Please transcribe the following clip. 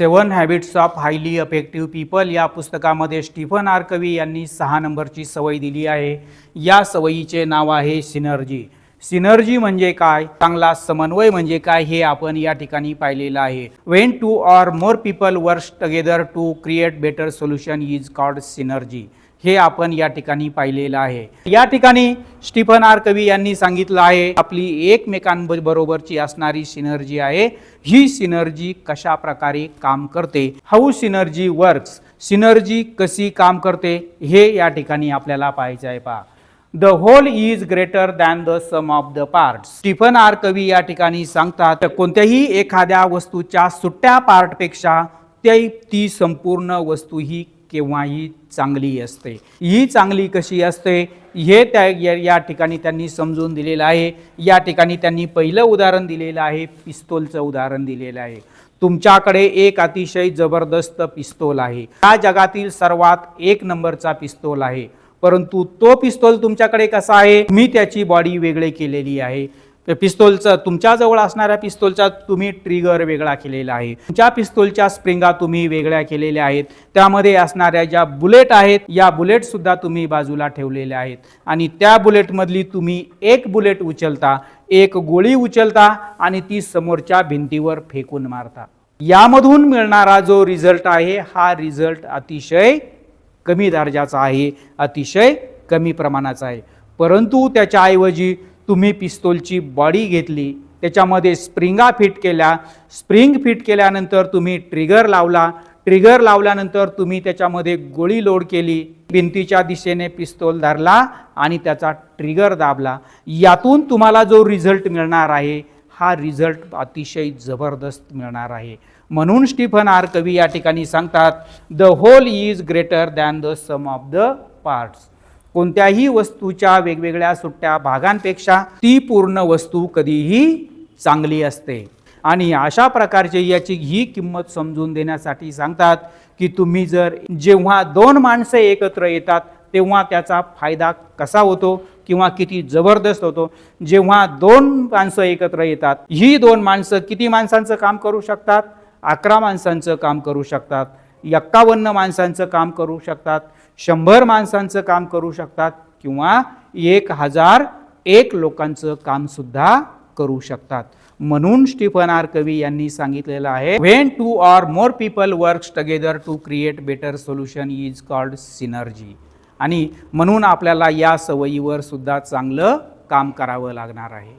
Seven habits of highly effective people या पुस्तकामध्ये Stephen R कवी यांनी सहा नंबरची सवय दिली आहे. या सवयीचे नाव आहे सिनर्जी. सिनर्जी म्हणजे काय? चांगला समन्वय म्हणजे काय हे आपण या ठिकाणी पाहिलेलं आहे. When two or more people work together to create better solution is called synergy हे आपण या ठिकाणी पाहिलेलं आहे. या ठिकाणी स्टीफन आर कवी यांनी सांगितलं आहे आपली एकमेकांबरोबरची असणारी सिनर्जी आहे. ही सिनर्जी कशा प्रकारे काम करते? How synergy works? सिनर्जी कशी काम करते? हे या ठिकाणी आपल्याला पाहायचं आहे पहा. The whole is greater than the sum of the part Stephen R Covey या ठिकाणी सांगतात कोणत्याही एखाद्या वस्तूच्या सुट्ट्या पार्टपेक्षा ते ती संपूर्ण वस्तू ही केव्हाही चांगली असते. ही चांगली कशी असते? हे त्या या- ठिकाणी त्यांनी समजून दिलेलं आहे. या ठिकाणी त्यांनी पहिलं उदाहरण दिलेलं आहे पिस्तोलचं उदाहरण दिलेलं आहे. तुमच्याकडे एक अतिशय जबरदस्त पिस्तोल आहे. या जगातील सर्वात एक नंबरचा पिस्तोल आहे. परंतु तो पिस्तोल तुमच्याकडे कसा आहे? मी त्याची बॉडी वेगळे केलेली आहे. पिस्तोलचं तुमच्याजवळ असणाऱ्या पिस्तोलचा तुम्ही ट्रिगर वेगळा केलेला आहे. तुमच्या पिस्तोलच्या स्प्रिंगा तुम्ही वेगळ्या केलेल्या आहेत. त्यामध्ये असणाऱ्या ज्या बुलेट आहेत या बुलेटसुद्धा तुम्ही बाजूला ठेवलेल्या आहेत. आणि त्या बुलेटमधली तुम्ही एक बुलेट उचलता एक गोळी उचलता आणि ती समोरच्या भिंतीवर फेकून मारता. यामधून मिळणारा जो रिझल्ट आहे हा रिझल्ट अतिशय कमी दर्जाचा आहे अतिशय कमी प्रमाणाचा आहे. परंतु त्याच्याऐवजी तुम्ही पिस्तोलची बॉडी घेतली त्याच्यामध्ये स्प्रिंगा फिट केल्या स्प्रिंग फिट केल्यानंतर तुम्ही ट्रिगर लावला ट्रिगर लावल्यानंतर तुम्ही त्याच्यामध्ये गोळी लोड केली भिंतीच्या दिशेने पिस्तोल धरला आणि त्याचा ट्रिगर दाबला. यातून तुम्हाला जो रिझल्ट मिळणार आहे हा रिझल्ट अतिशय जबरदस्त मिळणार आहे. म्हणून स्टीफन आर कवी या ठिकाणी सांगतात the whole is greater than the sum of the parts. कोणत्याही वस्तूच्या वेगवेगळ्या सुट्ट्या भागांपेक्षा ती पूर्ण वस्तू कधीही चांगली असते. आणि अशा प्रकारचे याची ही किंमत समजून देण्यासाठी सांगतात की तुम्ही जर जेव्हा दोन माणसं एकत्र येतात तेव्हा त्याचा फायदा कसा होतो किंवा किती जबरदस्त होतो? जेव्हा दोन माणसं एकत्र येतात ही दोन माणसं किती माणसांचं काम करू शकतात? अकरा माणसांचं काम करू शकतात. एक्कावन्न माणसांचं काम करू शकतात. शंभर माणसांचं काम करू शकतात किंवा एक हजार एक लोकांचं कामसुद्धा करू शकतात. म्हणून स्टीफन आर कवी यांनी सांगितलेलं आहे when two or more people works together to create better solution is called synergy आणि म्हणून आपल्याला या सवयीवर सुद्धा चांगलं काम करावं लागणार आहे.